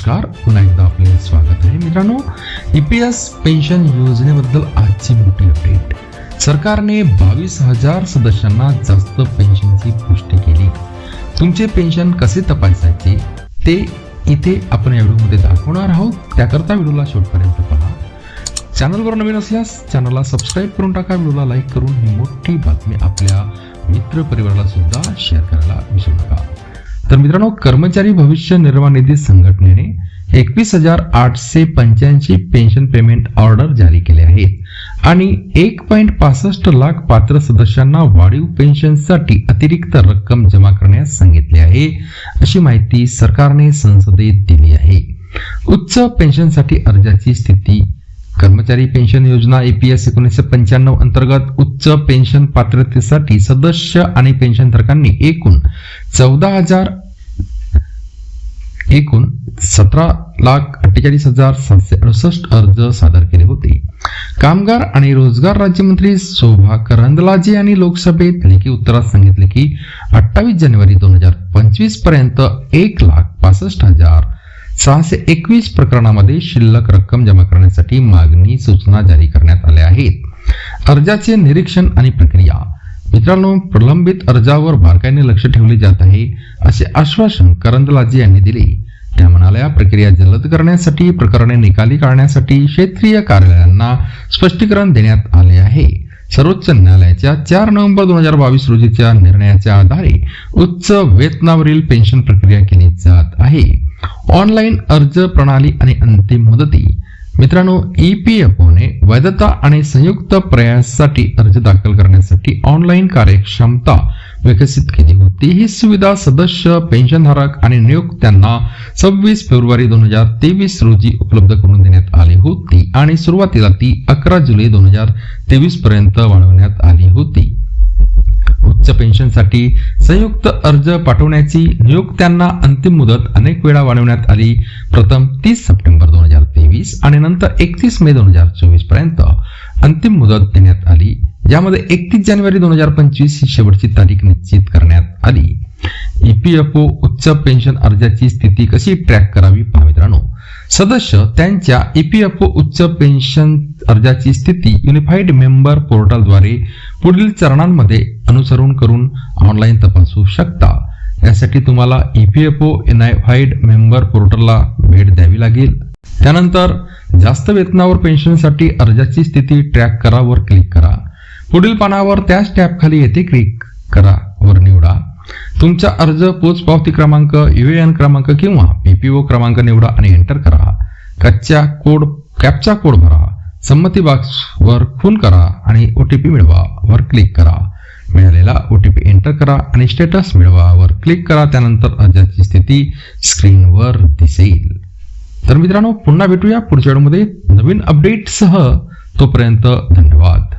नमस्कार पुन्हा एकदा आपले स्वागत आहे. मित्रांनो ई पी एस पेन्शन योजनेबद्दल आजची मोठी अपडेट सरकारने बावीस हजार सदस्यांना जास्त पेन्शनची पुष्टी केली. तुमचे पेन्शन कसे तपासायचे? ते इथे आपण या व्हिडिओमध्ये दाखवणार आहोत. त्याकरता व्हिडिओला शेवटपर्यंत पहा. चॅनलवर नवीन असल्यास चॅनलला सबस्क्राईब करून टाका. व्हिडिओला लाईक करून ही मोठी बातमी आपल्या मित्र परिवाराला सुद्धा शेअर करायला विसरू नका. तर मित्रांनो कर्मचारी भविष्य निर्वाह निधी संघटनेने एकवीस हजार आठशे पंच्याऐंशी पेन्शन पेमेंट ऑर्डर जारी केले आहेत. आणि एक पॉईंट पासष्ट लाख पात्र सदस्यांना वाढीव पेन्शनसाठी अतिरिक्त रक्कम जमा करण्यास सांगितले आहे अशी माहिती सरकारने संसदेत दिली आहे. उच्च पेन्शनसाठी अर्जाची स्थिती कर्मचारी पेन्शन योजना एपीएस एकोणीसशे पंच्याण्णव अंतर्गत उच्च पेन्शन पात्रतेसाठी सदस्य आणि पेन्शनधारकांनी एकूण चौदा हजार एकूण सतरा लाख अठ्ठेचाळीस हजार सातशे अडुसष्ट अर्ज सादर केले होते. कामगार आणि रोजगार राज्यमंत्री शोभा करंदलाजे यांनी लोकसभेत लेखी उत्तरात सांगितले की अठ्ठावीस जानेवारी दोन हजार पंचवीसपर्यंत एक लाख पासष्ट हजार सहाशे एकवीस प्रकरणामध्ये शिल्लक रक्कम जमा करण्यासाठी मागणी सूचना जारी करण्यात आल्या आहेत. अर्जाचे निरीक्षण आणि प्रक्रिया. मित्रांनो प्रलंबित अर्जावर बारकाईने लक्ष ठेवले जात आहे असे आश्वासन करंदलाजी यांनी दिले. त्या म्हणाल्या प्रक्रिया जलद करण्यासाठी प्रकरणे निकाली काढण्यासाठी क्षेत्रीय कार्यालयांना स्पष्टीकरण देण्यात आले आहे. सर्वोच्च न्यायालयाच्या चार नोव्हेंबर दोन हजार बावीस रोजीच्या निर्णयाच्या आधारे उच्च वेतनावरील पेन्शन प्रक्रिया केली जात आहे. ऑनलाईन अर्ज प्रणाली आणि अंतिम मुदती मित्रांनो ई पी एफ ओने वैधता आणि संयुक्त प्रयासासाठी अर्ज दाखल करण्यासाठी ऑनलाईन कार्यक्षमता विकसित केली होती. ही सुविधा सदस्य पेन्शनधारक आणि नियुक्त्यांना सव्वीस फेब्रुवारी दोन हजार तेवीस रोजी उपलब्ध करून देण्यात आली होती आणि सुरुवातीला ती अकरा जुलै दोन हजार तेवीस पर्यंत वाढवण्यात आली होती. उच्च पेन्शनसाठी संयुक्त अर्ज पाठवण्याची नियुक्त्यांना अंतिम मुदत अनेक वेळा वाढवण्यात आली. प्रथम तीस सप्टेंबर दोन हजार तेवीस आणि नंतर एकतीस मे दोन हजार चोवीसपर्यंत. अंतिम मुदत देण्यात आली. यामध्ये एकतीस जानेवारी दोन हजार पंचवीस ही शेवटची तारीख निश्चित करण्यात आली. ईपीएफओ उच्च पेन्शन अर्जाची स्थिती कशी ट्रॅक करावी पहा मित्रांनो. सदस्य त्यांच्या ईपीएफओ उच्च पेन्शन अर्जाची स्थिती युनिफाईड मेंबर पोर्टलद्वारे पुढील चरणांमध्ये अनुसरण करून ऑनलाईन तपासू शकता. यासाठी तुम्हाला ईपीएफओ युनिफाईड मेंबर पोर्टलला भेट द्यावी लागेल. त्यानंतर जास्त वेतनावर पेन्शनसाठी अर्जाची स्थिती ट्रॅक करा वर क्लिक करा. पुढील पानावर त्याच टॅबखाली येथे क्लिक करा वर निवडा. तुमचा अर्ज पोच पावती क्रमांक युएएन क्रमांक किंवा पीपीओ क्रमांक निवडा आणि एंटर करा. कच्च्या कोड कॅपचा कोड भरा. संमती बॉक्सवर खून करा आणि ओटीपी मिळवा वर क्लिक करा. मिळालेला ओटीपी एंटर करा आणि स्टेटस मिळवा वर क्लिक करा. त्यानंतर अर्जाची स्थिती स्क्रीनवर दिसेल. तर मित्रांनो पुन्हा भेटूया पुढच्या व्हिडिओमध्ये. नवीन अपडेटसह तोपर्यंत धन्यवाद.